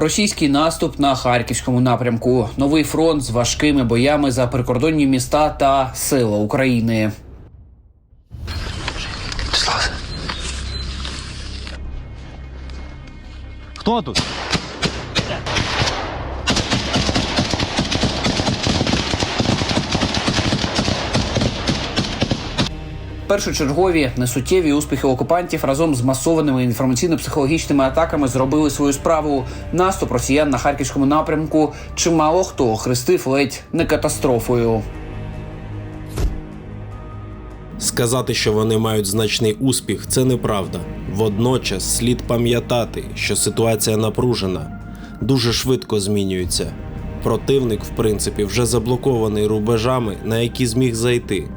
Російський наступ на харківському напрямку. Новий фронт з важкими боями за прикордонні міста та сила України. Слава. Хто тут? Першочергові несуттєві успіхи окупантів разом з масованими інформаційно-психологічними атаками зробили свою справу. Наступ росіян на харківському напрямку чимало хто хрестив ледь не катастрофою. Сказати, що вони мають значний успіх, це неправда. Водночас слід пам'ятати, що ситуація напружена, дуже швидко змінюється. Противник, в принципі, вже заблокований рубежами, на які зміг зайти.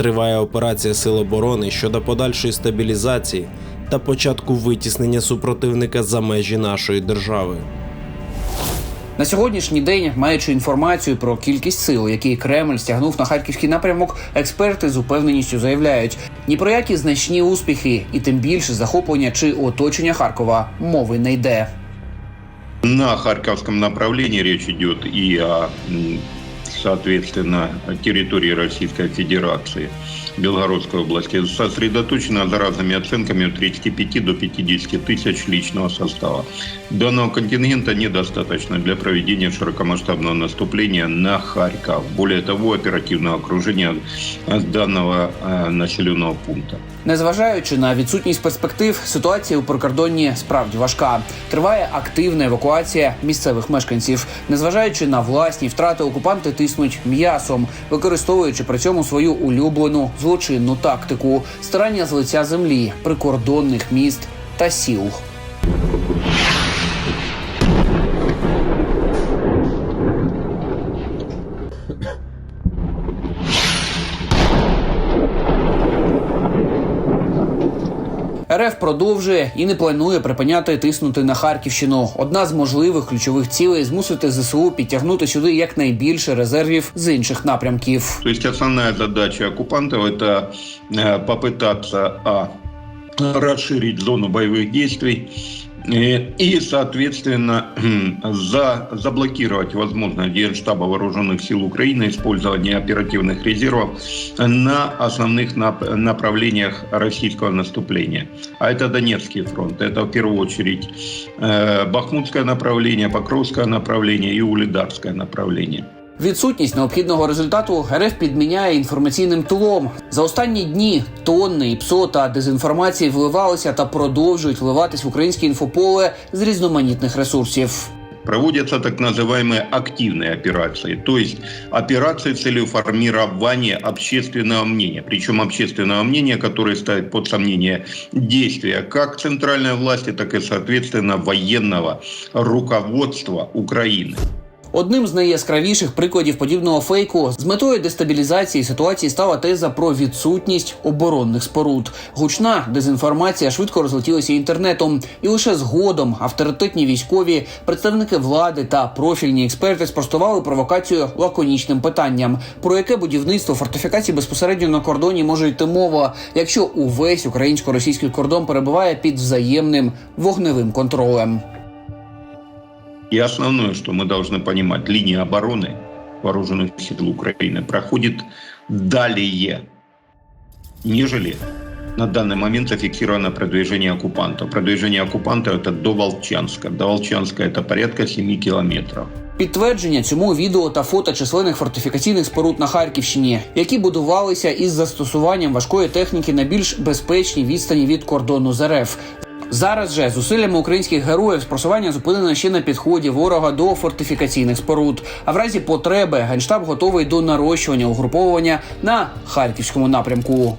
Триває операція Сил оборони щодо подальшої стабілізації та початку витіснення супротивника за межі нашої держави. На сьогоднішній день, маючи інформацію про кількість сил, які Кремль стягнув на харківський напрямок, експерти з упевненістю заявляють, ні про які значні успіхи, і тим більше захоплення чи оточення Харкова мови не йде. На Харьковском направлении речь идет и о, соответственно, территории Российской Федерации, Белгородской области, сосредоточена за разными оценками от 35 до 50 тысяч личного состава. Данного контингента недостаточно для проведения широкомасштабного наступления на Харьков. Более того, оперативного окружения э, данного э, населенного пункта. Незважаючи на відсутність перспектив, ситуація у прикордонні справді важка. Триває активна евакуація місцевих мешканців. Незважаючи на власні втрати, окупанти тиснуть м'ясом, використовуючи при цьому свою улюблену злочинну тактику старання з лиця землі, прикордонних міст та сіл. РФ продовжує і не планує припиняти тиснути на Харківщину. Одна з можливих ключових цілей змусити ЗСУ підтягнути сюди якнайбільше резервів з інших напрямків. То есть основная задача оккупантов это э, попытаться а, расширить зону боевых действий э, и, соответственно, за, заблокировать возможность Генштаба Вооруженных сил Украины использование оперативных резервов на основных нап- направлениях российского наступления. А это Донецкий фронт, это в первую очередь э, Бахмутское направление, Покровское направление и Улидарское направление. Відсутність необхідного результату РФ підміняє інформаційним тлом. За останні дні тонни ІПСО та дезінформації вливалися та продовжують вливатись в українське інфополе з різноманітних ресурсів. Проводятся так называемые активные операции, то есть операции с целью формирования общественного мнения, причем общественного мнения, которое ставит под сомнение действия как центральной власти, так и, соответственно, военного руководства Украины. Одним з найяскравіших прикладів подібного фейку з метою дестабілізації ситуації стала теза про відсутність оборонних споруд. Гучна дезінформація швидко розлетілася інтернетом, і лише згодом авторитетні військові, представники влади та профільні експерти спростували провокацію лаконічним питанням, про яке будівництво фортифікацій безпосередньо на кордоні може йти мова, якщо увесь українсько-російський кордон перебуває під взаємним вогневим контролем. И основное, что мы должны понимать, линия обороны вооруженных сил Украины проходит далее, нежели на данный момент зафиксировано продвижение оккупантов. Продвижение оккупантов это до Волчанска. До Волчанска это порядка 7 километров. Підтвердження цьому відео та фото численних фортифікаційних споруд на Харківщині, які будувалися із застосуванням важкої техніки на більш безпечній відстані від кордону з РФ. Зараз же зусиллями українських героїв спросування зупинено ще на підході ворога до фортифікаційних споруд. А в разі потреби генштаб готовий до нарощування угруповування на харківському напрямку.